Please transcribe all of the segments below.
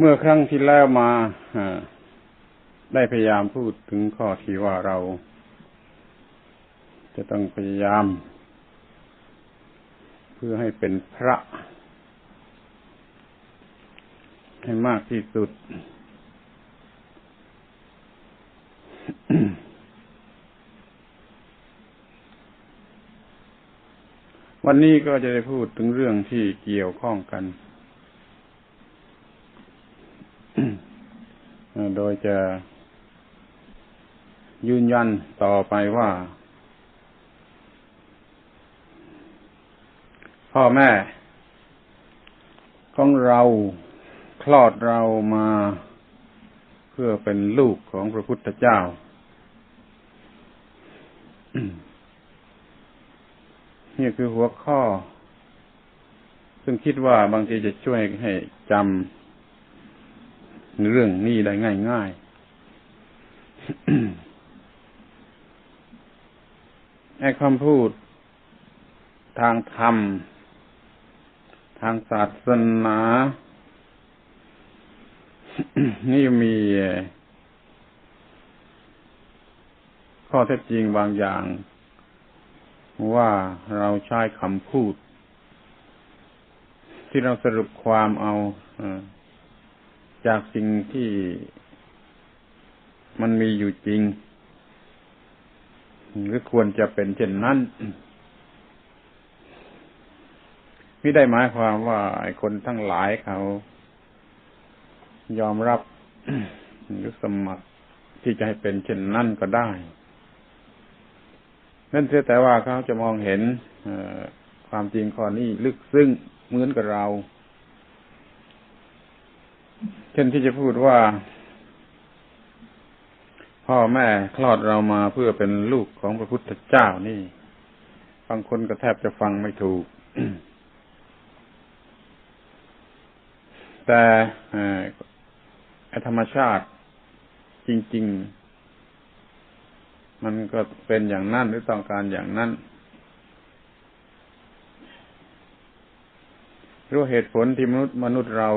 เมื่อครั้งที่แล้วมาได้พยายามพูดถึงข้อที่ว่าเรา จะต้องพยายาม เพื่อให้เป็นพระ ให้มากที่สุด วันนี้ก็จะได้พูดถึงเรื่องที่เกี่ยวข้องกัน โดยจะยืนยันต่อไปว่า พ่อแม่ของเราคลอดเรามาเพื่อเป็นลูกของพระพุทธเจ้า นี่คือหัวข้อ ซึ่งคิดว่าบางทีจะช่วยให้จำ เรื่องนี้ได้ง่ายง่ายไอ้คำพูด ทางธรรม ทางศาสนา นี่มีข้อเท็จจริงบางอย่าง ว่าเราใช้คำพูด ที่เราสรุปความเอา จากสิ่งที่มันมีอยู่จริง หรือควรจะเป็นเช่นนั้นไม่ได้หมายความว่าคนทั้งหลายเขา ยอมรับหรือสมัครที่จะให้เป็นเช่นนั้นก็ได้ นั่นเสียแต่ว่าเขาจะมองเห็นความจริงข้อนี้ลึกซึ้งเหมือนกับเรา เช่นที่จะพูดว่า พ่อแม่คลอดเรามาเพื่อเป็นลูกของพระพุทธเจ้านี่บางคนก็แทบจะฟังไม่ถูก แต่ธรรมชาติจริง ๆ มันก็เป็นอย่างนั้นหรือต้องการอย่างนั้นรู้เหตุผลที่มนุษย์มนุษย์เรา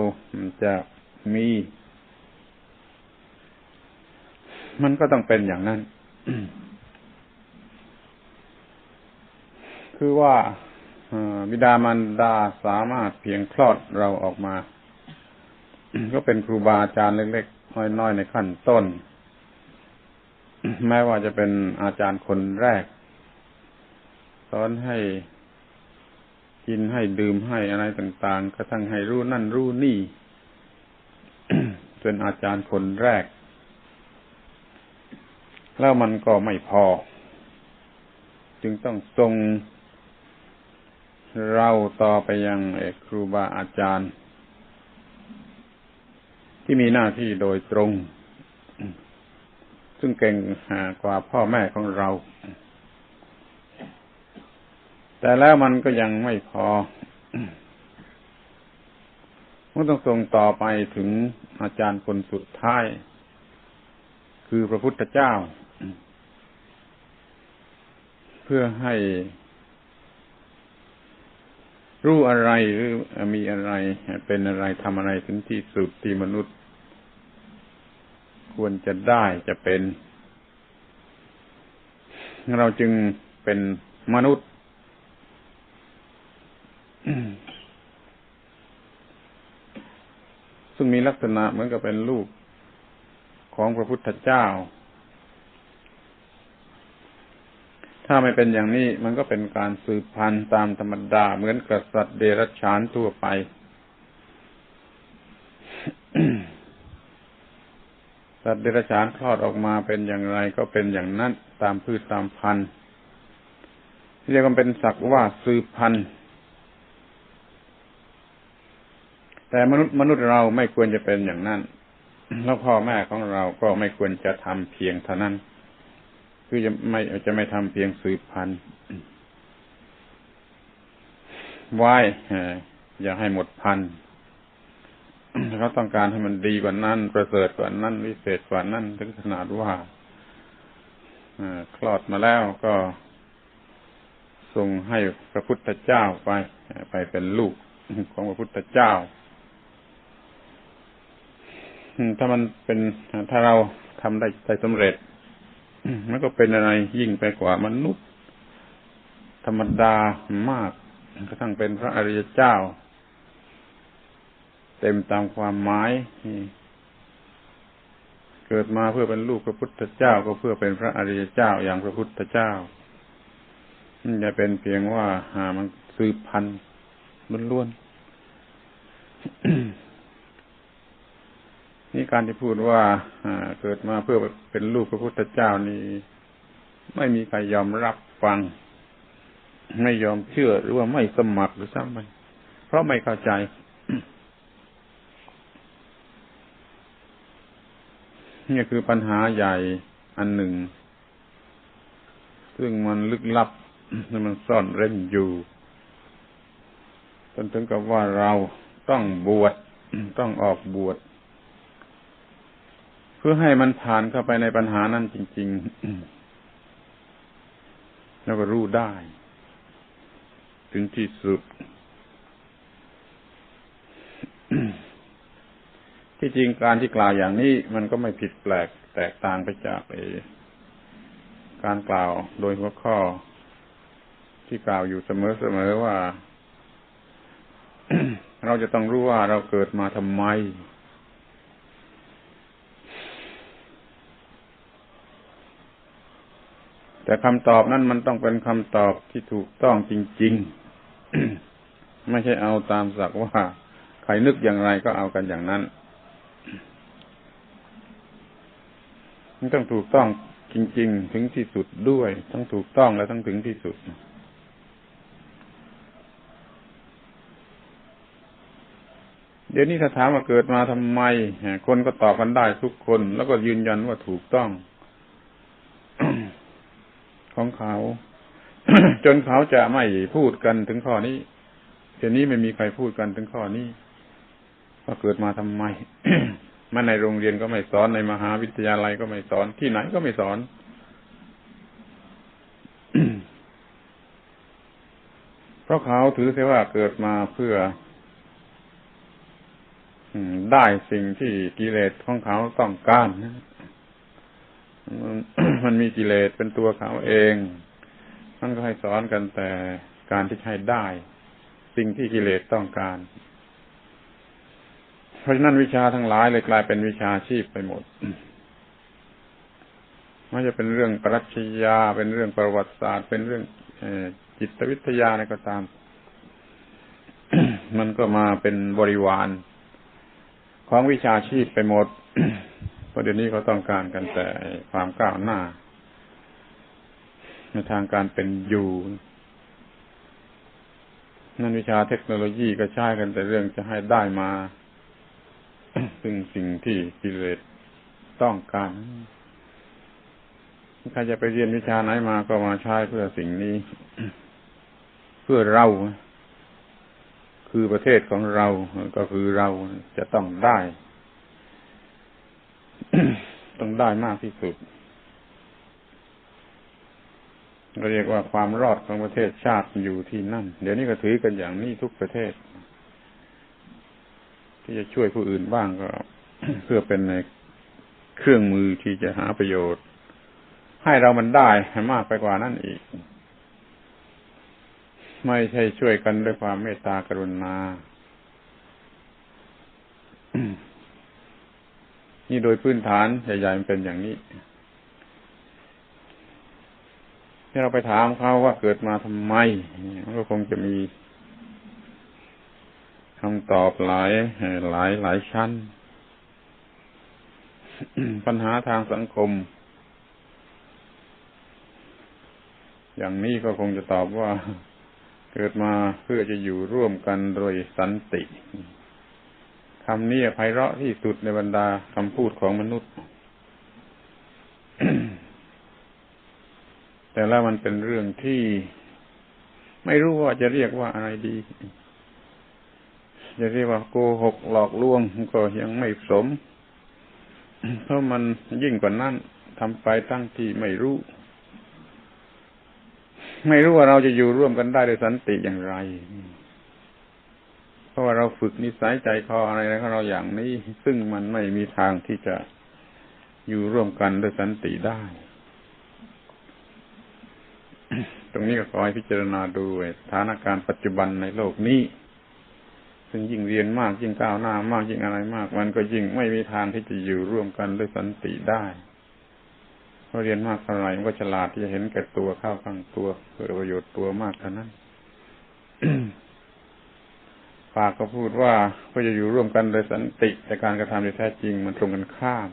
จะ มี มันก็ต้องเป็นอย่างนั้น คือว่าบิดามารดาสามารถเพียงคลอดเราออกมา ก็เป็นครูบาอาจารย์เล็กๆน้อยๆในขั้นต้น แม้ว่าจะเป็นอาจารย์คนแรก สอนให้กินให้ดื่มให้อะไรต่าง ๆ กระทั่งให้รู้นั่นรู้นี่ เป็นอาจารย์คนแรก แล้วมันก็ไม่พอ จึงต้องทรงเราต่อไปยังเอกครูบาอาจารย์ ที่มีหน้าที่โดยตรง ซึ่งเก่งกว่าพ่อแม่ของเรา แต่แล้วมันก็ยังไม่พอ มันต้องส่งต่อไปถึงอาจารย์คนสุดท้าย คือพระพุทธเจ้า เพื่อให้รู้อะไรหรือมีอะไรเป็นอะไรทำอะไรถึงที่สุดที่มนุษย์ ควรจะได้จะเป็น เราจึงเป็นมนุษย์ซึ่ง มีลักษณะเหมือนกับเป็นลูกของพระพุทธเจ้า ถ้าไม่เป็นอย่างนี้มันก็เป็นการสืบพันธุ์ตามธรรมดาเหมือนกับสัตว์เดรัจฉานทั่วไป สัตว์เดรัจฉานคลอดออกมาเป็นอย่างไรก็เป็นอย่างนั้นตามพืชตามพันธุ์เรียกว่าเป็นสักว่าสืบพันธุ์ แต่มนุษย์มนุษย์เราไม่ควรจะเป็นอย่างนั้น แล้วพ่อแม่ของเราก็ไม่ควรจะทำเพียงเท่านั้น คือจะไม่จะไม่ทำเพียงสืบพันธุ์ไว้อย่าให้หมดพันธุ์เขาต้องการให้มันดีกว่านั้น ประเสริฐกว่านั้น วิเศษกว่านั้นถึงขนาดว่าคลอดมาแล้วก็ส่งให้พระพุทธเจ้าไป ไปเป็นลูกของพระพุทธเจ้า ถ้ามันเป็นถ้าเราทำได้ได้สำเร็จมันก็เป็นอะไรยิ่งไปกว่ามนุษย์ ธรรมดามากกระทั่งเป็นพระอริยเจ้า เต็มตามความหมายเกิดมาเพื่อเป็นลูกพระพุทธเจ้าก็เพื่อเป็นพระอริยเจ้าอย่างพระพุทธเจ้ามันจะเป็นเพียงว่าหามันสืบพันธุ์ล้วน นี่การที่พูดว่าเกิดมาเพื่อเป็นลูกพระพุทธเจ้านี่ไม่มีใครยอมรับฟัง ไม่ยอมเชื่อหรือว่าไม่สมัครหรือซ้ำไปเพราะไม่เข้าใจ นี่คือปัญหาใหญ่อันหนึ่ง ซึ่งมันลึกลับมันซ่อนเร้นอยู่จนถึงกับว่าเราต้องบวชต้องออกบวช เพื่อให้มันผ่านเข้าไปในปัญหานั้นจริง ๆ แล้วก็รู้ได้ ถึงที่สุด ที่จริงการที่กล่าวอย่างนี้ มันก็ไม่ผิดแปลกแตกต่างไปจากการกล่าวโดยหัวข้อที่กล่าวอยู่เสมอๆว่า เราจะต้องรู้ว่าเราเกิดมาทำไม แต่คำตอบนั้นมันต้องเป็นคำตอบที่ถูกต้องจริง ๆ ไม่ใช่เอาตามสักว่าใครนึกอย่างไรก็เอากันอย่างนั้นมันต้องถูกต้องจริง ๆ ถึงที่สุดด้วยต้องถูกต้องและต้องถึงที่สุดเดี๋ยวนี้ถ้าถามว่าเกิดมาทำไม คนก็ตอบกันได้ทุกคน แล้วก็ยืนยันว่าถูกต้อง ของเขา จนเขาจะไม่พูดกันถึงข้อนี้เดี๋ยวนี้ไม่มีใครพูดกันถึงข้อนี้ว่าเกิดมาทำไมมาในโรงเรียนก็ไม่สอนในมหาวิทยาลัยก็ไม่สอนที่ไหนก็ไม่สอนเพราะเขาถือเสียว่าเกิดมาเพื่อได้สิ่งที่กิเลสของเขาต้องการ มันมีกิเลสเป็นตัวเขาเองมันก็ให้สอนกันแต่การที่ให้ได้ สิ่งที่กิเลสต้องการ เพราะฉะนั้นวิชาทั้งหลายเลยกลายเป็นวิชาชีพไปหมดไม่จะเป็นเรื่องปรัชญาเป็นเรื่องประวัติศาสตร์ เป็นเรื่องจิตวิทยาอะไรก็ตาม มันก็มาเป็นบริวาร ของวิชาชีพไปหมด ราะเดี๋ยวนี้เขาต้องการกันแต่ความก้าวหน้า ในทางการเป็นอยู่นั่นวิชาเทคโนโลยีก็ใช้กันแต่เรื่องจะให้ได้มา ซึ่งสิ่งที่กิเลสต้องการใครจะไปเรียนวิชาไหนมาก็มาใช้เพื่อสิ่งนี้ เพื่อเรา คือประเทศของเราก็คือเราจะต้องได้ ต้องได้มากที่สุดเราเรียกว่าความรอดของประเทศชาติอยู่ที่นั่น เดี๋ยวนี้ก็ถือกันอย่างนี้ทุกประเทศ ที่จะช่วยผู้อื่นบ้างก็ เพื่อเป็นในเครื่องมือที่จะหาประโยชน์ ให้เรามันได้มากไปกว่านั้นอีก ไม่ใช่ช่วยกันด้วยความเมตตากรุณา นี่โดยพื้นฐานใหญ่ๆมันเป็นอย่างนี้ที่เราไปถามเขาว่าเกิดมาทำไมมันก็คงจะมีคำตอบหลายหลายหลายชั้น ปัญหาทางสังคม อย่างนี้ก็คงจะตอบว่า เกิดมาเพื่อจะอยู่ร่วมกันโดยสันติ คำนี้ไพเราะที่สุดในบรรดาคำพูดของมนุษย์ แต่แล้วมันเป็นเรื่องที่ไม่รู้ว่าจะเรียกว่าอะไรดี จะเรียกว่าโกหกหลอกลวงก็ยังไม่สม เพราะมันยิ่งกว่านั้นทำไปตั้งที่ไม่รู้ ไม่รู้ว่าเราจะอยู่ร่วมกันได้โดยสันติอย่างไร ราะว่าเราฝึกนิสัยใจคออะไรของเราอย่างนี้ ซึ่งมันไม่มีทางที่จะอยู่ร่วมกันด้วยสันติได้ ตรงนี้ก็ขอให้พิจารณาดูสถานการณ์ปัจจุบันในโลกนี้ ซึ่งยิ่งเรียนมากยิ่งก้าวหน้ามากยิ่งอะไรมาก มันก็ยิ่งไม่มีทางที่จะอยู่ร่วมกันด้วยสันติได้เพราะเรียนมากเท่าไหร่ก็ฉลาดที่จะเห็นแก่ตัวเข้าข้างตัวเพื่อประโยชน์ตัวมากเท่านั้น ปากก็พูดว่าเพื่อจะอยู่ร่วมกันโดยสันติ แต่การกระทำโดยแท้จริงมันตรงกันข้าม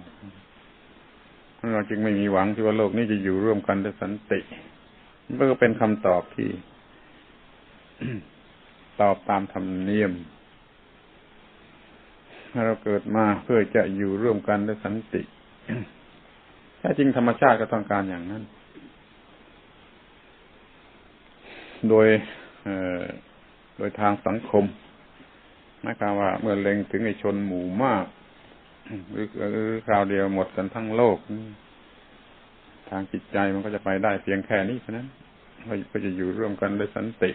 เราจึงไม่มีหวังที่ว่าโลกนี้จะอยู่ร่วมกันโดยสันติมันก็เป็นคำตอบที่ ตอบตามธรรมเนียมเราเกิดมาเพื่อจะอยู่ร่วมกันด้วยสันติแท้จริงธรรมชาติก็ต้องการอย่างนั้น โดยโดยทางสังคม มายความว่าเมื่อเล็งถึงไอชนหมู่มากหรือหรือคราวเดียวหมดกันทั้งโลก ทางจิตใจมันก็จะไปได้เพียงแค่นี้เท่านั้นก็จะอยู่ร่วมกันด้วยสันติ